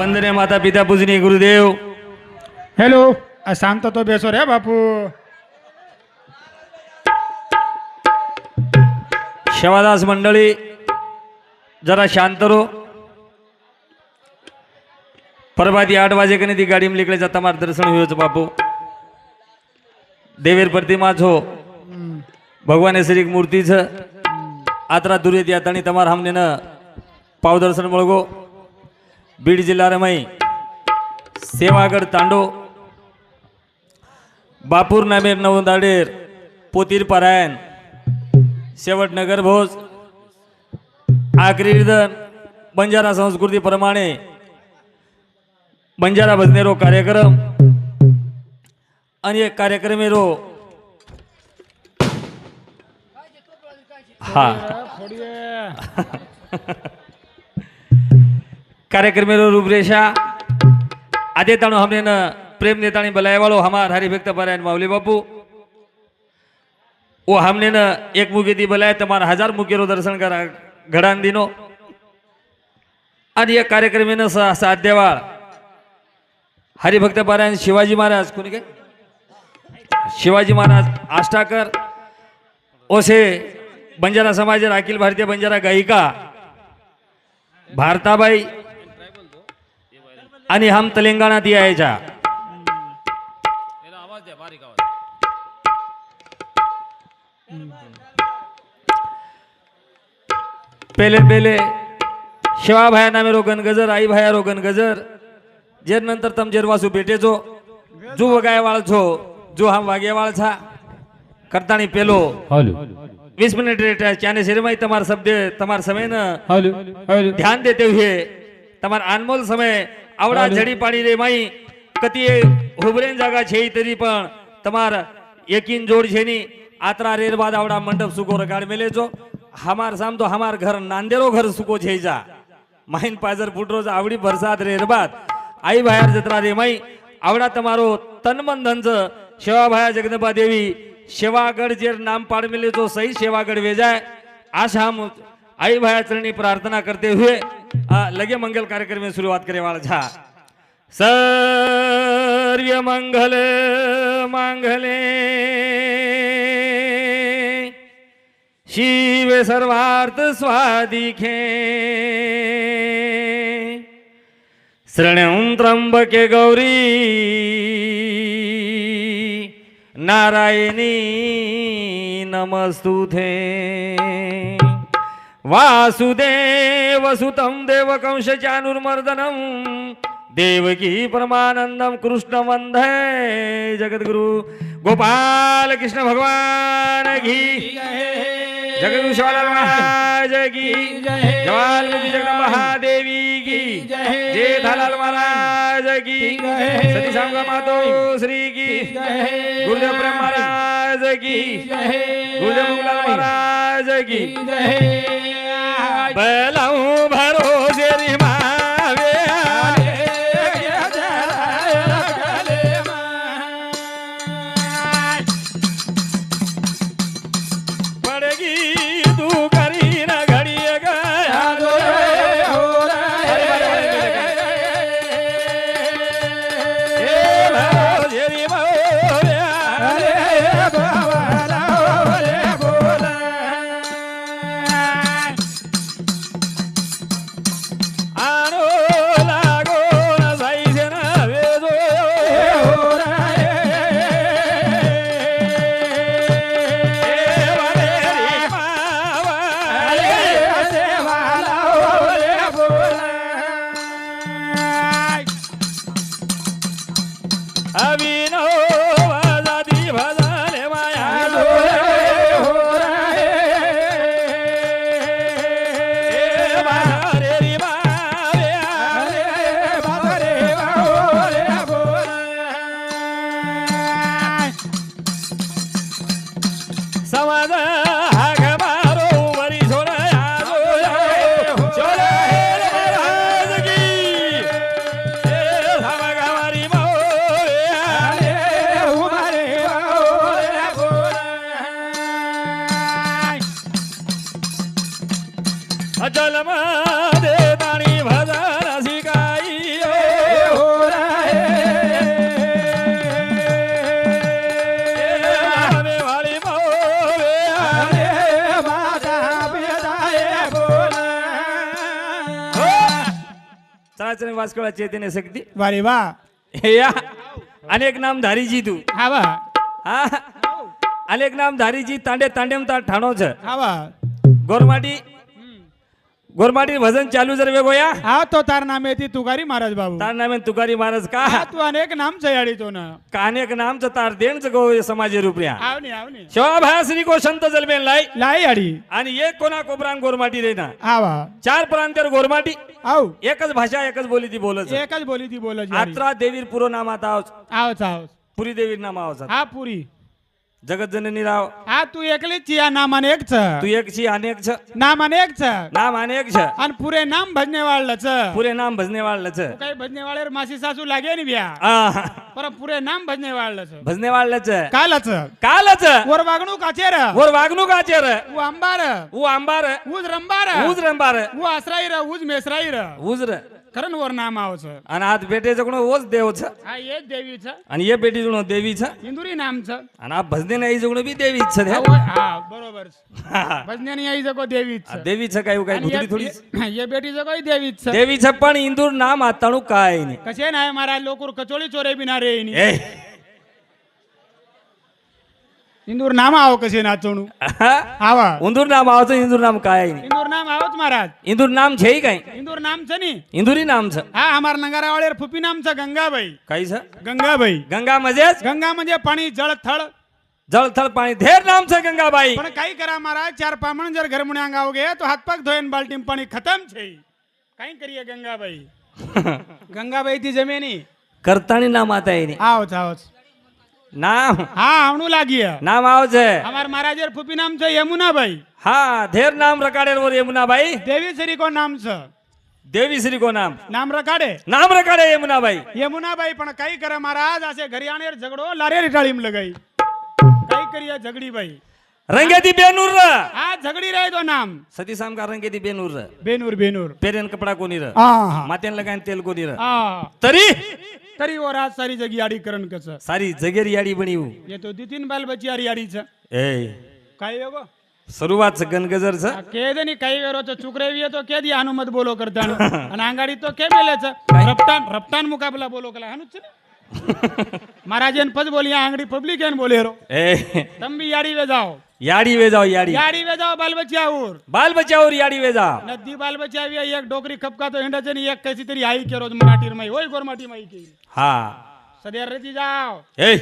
વંદને માતા પિતા પૂજની ગુરુદેવ. હેલો આ શાંત તો બેસો રે બાપુ. શવાદાસ મંડળી જરા શાંત રહો. પરવાથી આઠ વાગે કે નથી ગાડીમાં નીકળે છે તમારે દર્શન હોય છે બાપુ. દેવેર પ્રતિમા છો. ભગવાન શ્રી મૂર્તિ છે. આતરા દુરે ત્યાં તણી તમારા હમને પાવ દર્શન મળગો. बीड जिल्हा रमाई सेवागड तांडो बापूर नामेर नवदाडेर पोतीर परायण शेवट नगर भोज आखरी रिदन बंजारा संस्कृतीप्रमाणे बंजारा भजनेरो कार्यक्रम आणि एक कार्यक्रमेरो हा. कार्यक्रमेरो रूपरेषा आदे ताणो हमने न प्रेम नेताणी बलाय वाळो हमार हरिभक्त परायण माऊली बापू ओ हमने न एक मुखे दी बोलाय તમારા હજાર મુકેરો દર્શન કરા ઘડાન દીનો आणि या कार्यक्रमेनं सा- साथ देवाळ हरिभक्त पारायण शिवाजी महाराज कोणी काय शिवाजी महाराज आष्टाकर ओसे बंजारा समाज अखिल भारतीय बंजारा गायिका भारताबाई आणि हम तेलंगणा तेलंगणात जा. पेले पेले. शिवा भाया नामे रोगन गजर आई भाया रोगन गजर. जेर नंतर तम जेर वासू भेटेचो जो. वगाय वाळ छो जो हम वागे वाळ छा करतानी पेलो. वीस मिनिट रेट चाने सिरमाई तुम्हार शब्द तमार समय न ध्यान देते हुए. तमार अनमोल समय आवडा झडी पाणी रे माई कती हुबरेन जागा छे तरी पण तमार यकीन जोड छे नी आत्रा रेर बाद आवडा मंडप सुको रकाड मेले जो हमार साम तो हमार घर नांदेरो घर सुको छे जा माहिन पाजर फुटरो जा आवडी बरसात रेर बाद आई भायर जत्रा रे माई आवडा तमारो तन मन धन शेवा भाया जगदंबा देवी शेवागड जेर नाम पाड मेले जो सही शेवागड वेजाय आशा हम आई भाया चरणी प्रार्थना करते हुए लगे मंगल कार्यक्रम में शुरुआत करे वाला झा। सर्व मंगल मांगले। शिव सर्वार्थ स्वादिखे। शरणं त्र्यंबके गौरी। नारायणी नमस्तुते वासुदेव सुतं देवकंश देवकी परमानन्दं कृष्ण वन्दे जगद्गुरु गोपाल कृष्ण भगवान घी जगद्गुरु शिवालाल महाराज की। जवाल्मीकि महादेवी की। जय धालाल महाराज की। सती सांगा मातो श्री की। गुरुदेव प्रेम महाराज की। गुरुदेव महाराज की। बलाऊ અજલમાં દે દાણી ભજન શિકાઈ હો. રે વાળી મોવે સાચને વાસ્કોળા ચેતીને શક્તિ? વારી વાહ. અનેક નામ ધારી જીધું હા વાહ. હા. અનેક નામ ધારીજી તાંડે તાંડેમ તાર ઠાણો છે. હા ગોરમાટી गोरमाटी भजन चालू जर वेगोया? हा तो तार नाम ती तुकारी महाराज बाबू. तार नाम तुकारी महाराज का? तू अनेक नाम याळी तो ना. का अनेक नामच तार देणच गो समाजे रुपया. आवनी आवनी. शोभा श्री को संत जलबेन लाई. लाई आडी. आणि एक कोणा कोपरान गोरमाटी देना ना. आवा चार प्रांत गोरमाटी. आओ एकच भाषा एकच बोली ती बोलत एकच बोली ती बोलत आत्रा देवीर पुरो नाम आता आवच आवच पुरी देवीर नाम आवच हा पुरी. जगत जननी राव हा तू एकलीच या नाम अनेक छ तू एक छी अनेक छ नाम अनेक छ नाम अनेक छ आणि पुरे नाम भजने वाळलं छ पुरे नाम भजने वाळलं छ काही भजने वाळेर मासी सासू लागे नि ब्या आ, पर पुरे नाम भजने वाळलं छ भजने वाळलं छ कालच कालच वर वागणूक आचेर वर वागणूक आचेर उ अंबार ऊ आंबार उज रंबार उज रंबार उ आसराईर उज मेसराईर उजर खरं वर नाम आवच आणि आज बेटेचं कोण ओच देव छ हा एक देवी छ आणि ये बेटी जुणो देवी छ इंदुरी नाम छ आणि आ भजने नाही जुणो बी देवी छ हा, व- हा बरोबर हा. भजने आई जगो देवीच छ. देवी छ काय काय आणि भुतडी ये- थोडी ये- ये बेटी जगो देवीच छ. देवी छ पण इंदूर नाम आताणू काय नाही कसे नाही महाराज लोकर कचोळी चोरे बिना रे इनी. ए इंदूर नाम आव कसे नाचणू आवा. इंदूर नाम आवाचं इंदूर नाम काय? इंदूर नाम आवच महाराज. इंदूर नाम छे काय? इंदूर नामच नी. इंदुरी नामच. हा हमार नगारावाळेर फुपी नामचं गंगाबाई. काही छ गंगाबाई. गंगा म्हणजे गंगा म्हणजे पाणी जळ थळ जलथल पाणी. धेर नामचं गंगाबाई. पण काही करा महाराज चार पामण जर घर मुण्या गाव गे तो हात पाक धोयन बाल्टीम पाणी. खतम छे काही करिये गंगाबाई. गंगाबाई ती जमेनी. करतानी नाम आता येणे आवच आवच. નામ. હા આવણું લાગીએ. નામ આવજે. અમાર મહારાજે ફૂપી નામ છે યમુનાભાઈ. હા ધેર નામ રકાડેલ ઓર યમુનાભાઈ. દેવી શ્રી કો નામ છે. દેવી શ્રી કો નામ. નામ રકાડે નામ રકાડે યમુનાભાઈ. યમુનાભાઈ પણ કઈ કરે? મહારાજ આશે ઘરિયાણેર ઝઘડો લારે રીટાળીમ લગાઈ. કઈ કરીએ ઝઘડી ભાઈ? झगडी बाई रंगेती बेनूर र हा झगडी राय तो नाम सती साम का रंगेती बेनूर र बेनूर बेनूर पेरेन कपडा कोणी र हा हा मातेन लगायन तेल कोणी र हा तरी तरी वो राज सारी जगी आडी करण कस सारी जगेर याडी बणीव ये तो दितीन बाल बची आरी आडी छ ए काय योगो सुरुवात છે ગનગજર છે કેદની કઈ વેરો તો ચુકરેવી તો કે દી હનુમત બોલો કરતા અને આંગાડી તો કે બેલે છે રપટાન રપટાન મુકાબલા બોલો કલા હનું છે ને મહારાજે પદ બોલી આ આંગડી પબ્લિક એન બોલે રો એ તમ બી યાડી વે જાઓ याडी वेजाव याडी. याडी वे जाओ बाल बच्च्यावर बाल बचावर याडी वेजा नदी बाल बचावी एक डोकरी खपका तो हिंडाचे आणि एक कशी तरी आई के रोज मराठीर माई. होय गोरमाटी माई की हा. सदैर रची जाओ. ए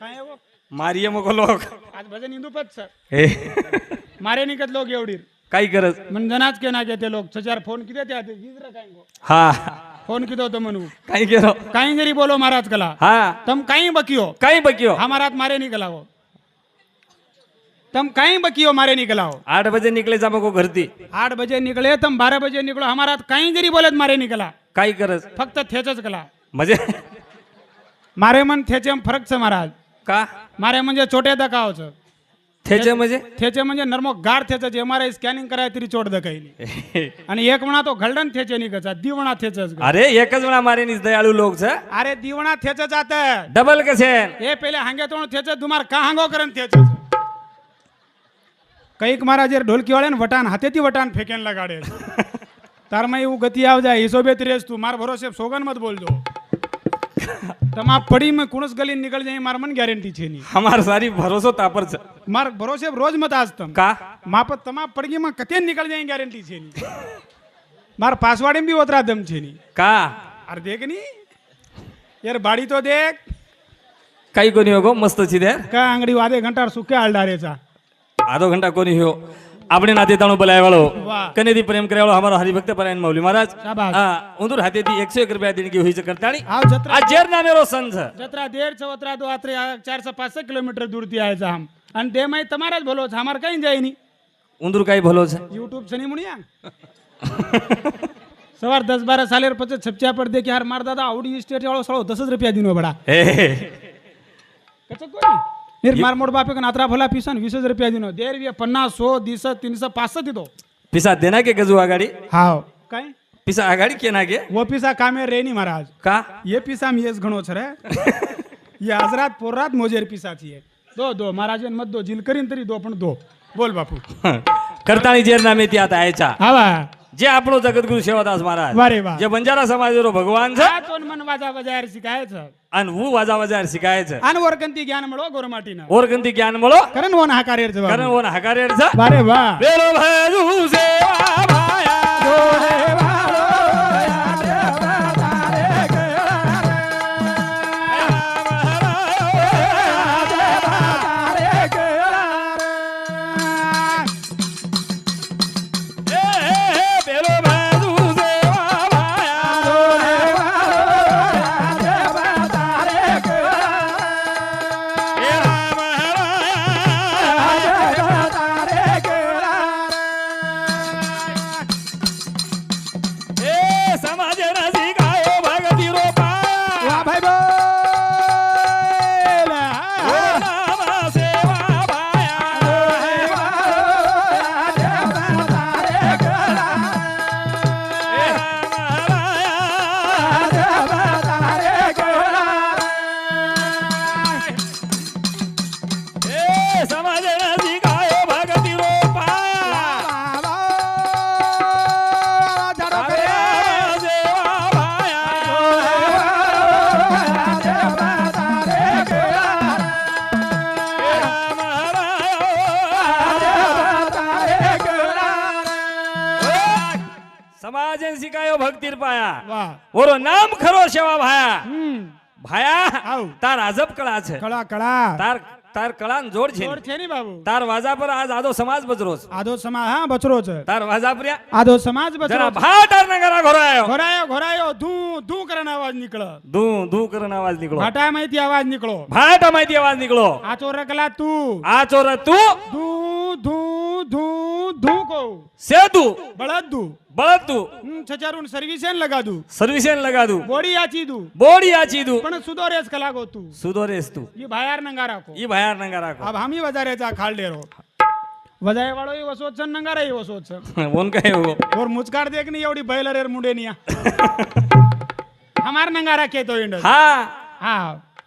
काय वो मारिये मग लोक. आज भजन हिंदू पद सर. ए, मारे निकत लोक एवढी काय गरज. म्हणजनाच के ना घेते लोक. सचार फोन किती ते आधी गिजरा काय गो. हा. फोन किती होतो म्हणू? काय केलं काही जरी बोलो महाराज कला हा. तम काही बकियो? काही बकियो. हा महाराज मारे निकला हो. तम काही बकियो मारे निकलाओ आठ बजे निकले जा मको घरती आठ बजे निकले तम बारह बजे निकलो हमारा काही जरी बोलत मारे निकला काय करत फक्त थेचच कला म्हणजे मारे मन थेचे फरक छ महाराज का मारे म्हणजे छोटे दकाव छ थेचे म्हणजे थेचे म्हणजे नर्मो गाड थेच आर आय स्कॅनिंग कराय तरी चोट दकायली आणि एक म्हणा तो घलडन थेचे निकचा दिवणा थेचच ग. अरे एकच वेळा मारे निस दयाळू लोक छ अरे दिवणा थेचच आता डबल कसे हे पहिले हांगे तोंड थेच तुम्हार का हांगो करन थेच कैक महाराजेर ढोलकीवाळ्यान वटान हाते ती वटान फेकेन लगाडे तार माई उ गति आव जाए हिसोबे तिरेस तू मार भरोसे सोगन मत बोल दो तमा पड़ी में कुणस गली निकल जाए मार मन गारंटी छे नी हमार सारी भरोસો तापर छ मार भरोसे रोज मत आज तम का मापत तमा पड़गी में कते निकल जाए गारंटी छे नी मार पासवाड़े में भी ओतरा दम छे नी का अरे देख नी यार बाड़ी तो देख काही कोणी हो गो मस्त छी दे का आंगडी आधे घंटा આધો ઘંટા કોની હો આપણે નાતે તાણો બોલાય વાળો કનેથી પ્રેમ કરે વાળો અમારો હરિભક્ત પરાયણ મૌલી મહારાજ હા ઉંદર હાથેથી 101 એક રૂપિયા દેણગી હોય છે કરતાણી આ ઝેર નામેરો સન છે જત્રા દેર છે વત્રા તો આત્રે 400 કિલોમીટર દૂરથી આવે છે આમ અને તેમાંય તમારા જ ભલો છે અમાર કઈ જાય નહીં ઉંદર કઈ ભલો છે યુટ્યુબ છે નહીં મુણિયા સવાર દસ બાર સાલેર પચીસ છપચા પર દે કે હાર માર દાદા આવડી સ્ટેટ વાળો સાળો દસ જ રૂપિયા દીનો બડા હે કોઈ మీరు मोड बापे का नात्रा भला पिसन बीस हजार रुपया दिनो। देर भी पन्नास सो दिस तीनशे पाचशे दिदो पिसा देना के गजू गाड़ी हाव कहीं पिसा आगाड़ी क्या ना के? वो पिसा काम रे नी महाराज। का? ये पिसा मी येस घणो छरे ये रात पोरात मोजेर पिसा थिए दो दो महाराज मत दो जिल करीन तरी दो पण दो। बोल बापू। करताळी जेर नामे ती आता यायचा हवा। જે આપણો જગતગુરુ સેવાદાસ મહારાજ વારે વાહ જે બંજારા સમાજનો ભગવાન છે આ તોન મન વાજા બજાર શીખાય છે અને હું વાજા વજાર શીખાય છે આન વરકંતી જ્ઞાન મળો ગોરમાટીના ઓરગંતી જ્ઞાન મળો કરણ વન હાકારેર જવાબ કરણ ઓન હકારેર છે વારે વાહ પેલો ભજુ સેવા શીખાયો ભક્તિ પાયા વાહ ઓરો નામ ખરો સેવા ભાયા હમ ભાયા આવ. તાર અજબ કળા છે કળા કળા તાર તાર કળા જોડ છે જોર છે ની બાબુ તાર વાજા પર આજ આદો સમાજ બજરો છે આદો સમાજ હા બચરો છે તાર વાજા પર આદો સમાજ બચરો જરા છે. ભાટાર ના ઘરા ઘોરાયો ઘોરાયો ઘોરાયો ધૂ ધૂ કરીને અવાજ નીકળે ધૂ ધૂ કરીને અવાજ નીકળો ભાટામાંથી અવાજ નીકળો ભાટા માંથી અવાજ નીકળો આ ચોર રકલા તું આ ચોર તું ધૂ ધૂ ધૂ ધૂ કહું સેતુ બળદ દુ બળદ તું હું છચારું સર્વિસ એને લગાદું સર્વિસેન લગાદું બોડી આચી દું બોડી આચી દું પણ સુધોરેસ કલાકો તું સુધોરેસ તું ये बाहेर नंगा राखो ઈ ભાયાર નંગા રાખો अब हम ही वजा चा खाल डेरो वजाय वाळो ही वसोत छन नंगा रे वसोत छन बोन काय हो और मुचकार देख नहीं एवढी बैल रेर मुंडे निया हमार नंगा राखे तो इंड હા हाँ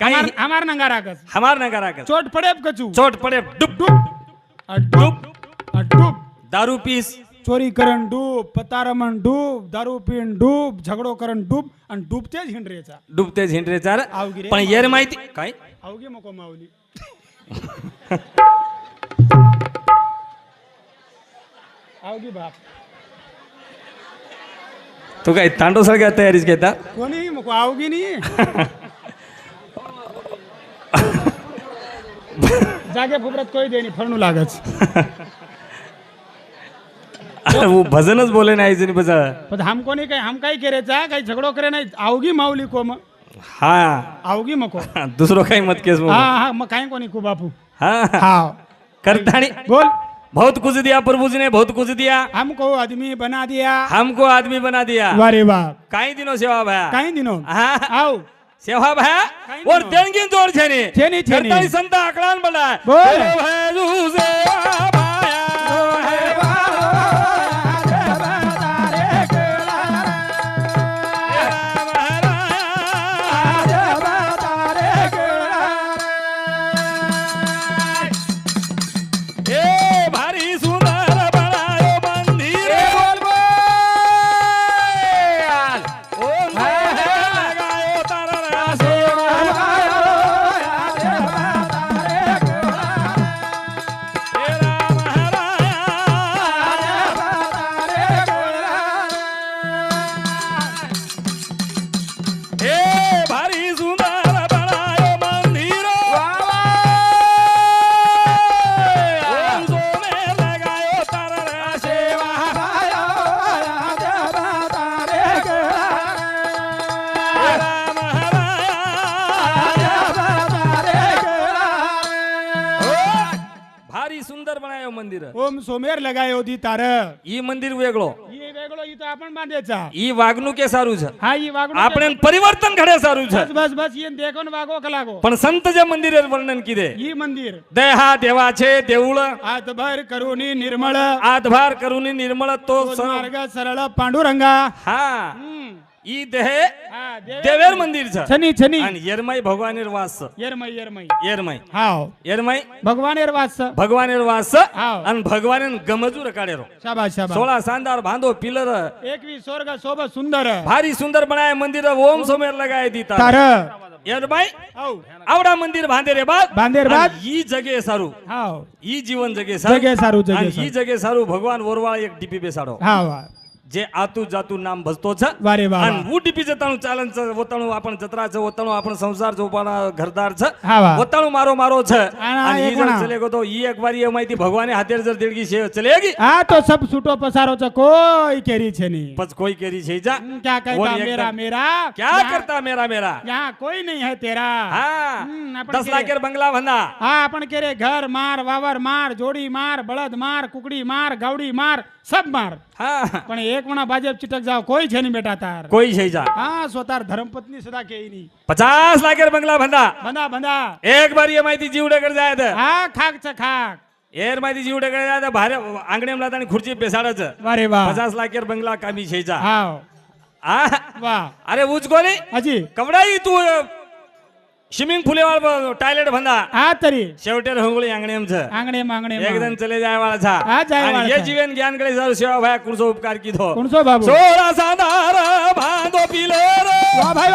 काही- हमार हमार नंगा राखस हमार नंगा રાખે चोट पड़े अब कचू ચોટ પડે ડૂબ डूब डूब डूब દારૂ પીસ चोरी करण डूब पतारमण डूब दारू पिण डूब झगडो करण डूब आणि डूबतेच हिंडरेचा. डुबते झिंडरेचा रे. पण येर माहिती काय? अवघे मको माऊली. अवघी बाप. तू काय तांडोसारख्या तयारीच घेता? कोणी मको अवघी नाही. जागे फुबरात कोई देणी फरणू लागत भजनच बोले नाही जणी बजा पण हमको नाही काय हम काय केरेचा? काही झगडो करे नाही अवघी माऊली को मग हा. अवघी मको. दुसरं काही मत केस हा हा मग काय कोणी को बापू? हा. हा करताणी बोल. बहुत कुछ दिया प्रभुजी ने बहुत कुछ दिया. हमको आदमी बना दिया. हमको आदमी बना दिया. वारे वाह कई दिनों सेवा भाया. कई दिनों. आओ सेवा भाया? और देणगी जोर छेने. छेने छेने. संत आकलान बोला. बोल. भैरू सेवा સોમેર લગાયો દી તાર ઈ મંદિર વેગળો ઈ વેગળો ઈ તો આપણ બાંધે ચા ઈ વાઘનું કે સારું છે હા ઈ વાગડો આપણે પરિવર્તન ઘડે સારું છે બસ બસ બસ ઈ દેખો ને વાગો કલાકો પણ સંત જે મંદિરે વર્ણન કીધે ઈ મંદિર દેહા દેવા છે દેઉળ હાથ ભર કરુની નિર્મળ આધભાર કરુની નિર્મળ તો સ- માર્ગ સરળ પાંડુરંગા હા ई देहे देवेर मंदिर छ छनी छनी आणि यरमय भगवान वास यरमय यरमय यरमय यरमय भगवान वास भगवान भगवान गमजूर काढे रो शाबाश शाबाश सोळा शानदार बांधो पिलर एकवी स्वर्ग सोबत सुंदर भारी सुंदर बनाय मंदिर ओम सोमेर लगाय दीता तार यरमय आवडा मंदिर बांधे रे बाप बांधे रे ई जगे सारू हाव ई जीवन जगे सारू जगे सारू जगे सारू ई जगे सारू भगवान वरवाळ एक डीपी बेसाडो हाव जे आतू जातू नाम भजतोच वारे आणि उडीपी जताणू चालन ओतणू आपण जत्राच ओतणू आपण संसार उपाणा घरदार ओतणू मारो मारो चले गो एक बार माहिती भगवान हाते जर दिडगी चले सब सुटो पसारो कोई केरी छे नहीं बस कोई केरी छे जा. क्या कहता मेरा, मेरा? क्या करता मेरा मेरा? यहाँ कोई नहीं है तेरा. हाँ. दस लाख बंगला भंडा हाँ अपन केरे घर मार वावर मार जोड़ी मार बलद मार कुकड़ी मार गाउड़ी मार सब मार. हाँ. पण एक વણા ભાજપ ચીટક જાવ કોઈ છે નહીં બેટા તાર કોઈ છે જા હા સ્વતાર ધર્મપત્ની સદા કે નહીં પચાસ લાખ બંગલા ભંદા બંધા બંધા એક બારી એમાંથી જીવ ડગર જાય છે હા ખાક છે ખાક એર માંથી જીવ ડગર જાય છે ભારે આંગણે લાતાની ખુરશી બેસાડે છે વારે વાહ પચાસ લાખ બંગલા કામી છે જા હા હા વાહ અરે ઉચકો નહીં હજી કવડાઈ તું स्विमिंग पूल टॉयलेट बंदा हा तरी. शेवटेर होंगळी अंगणे अंगणे मागणे एकदम चले जाय वाळा हा जाय वाळा हे जीवन ज्ञानकडे जाऊ सेवा भाया कुणसो उपकार की धो कुणसो बाबू. सोळा साधार भांगो पिलो रे. भाई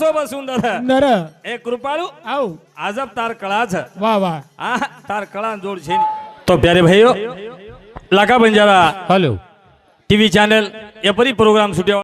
सोबत सुंदर. नर ए कृपाळू आओ आजब तार कळाच वा वा. आ तार कळा जोड छे तो प्यारे भाइयो लाका बंजारा. हेलो. टीवी चैनल ये परी प्रोग्राम सुट्या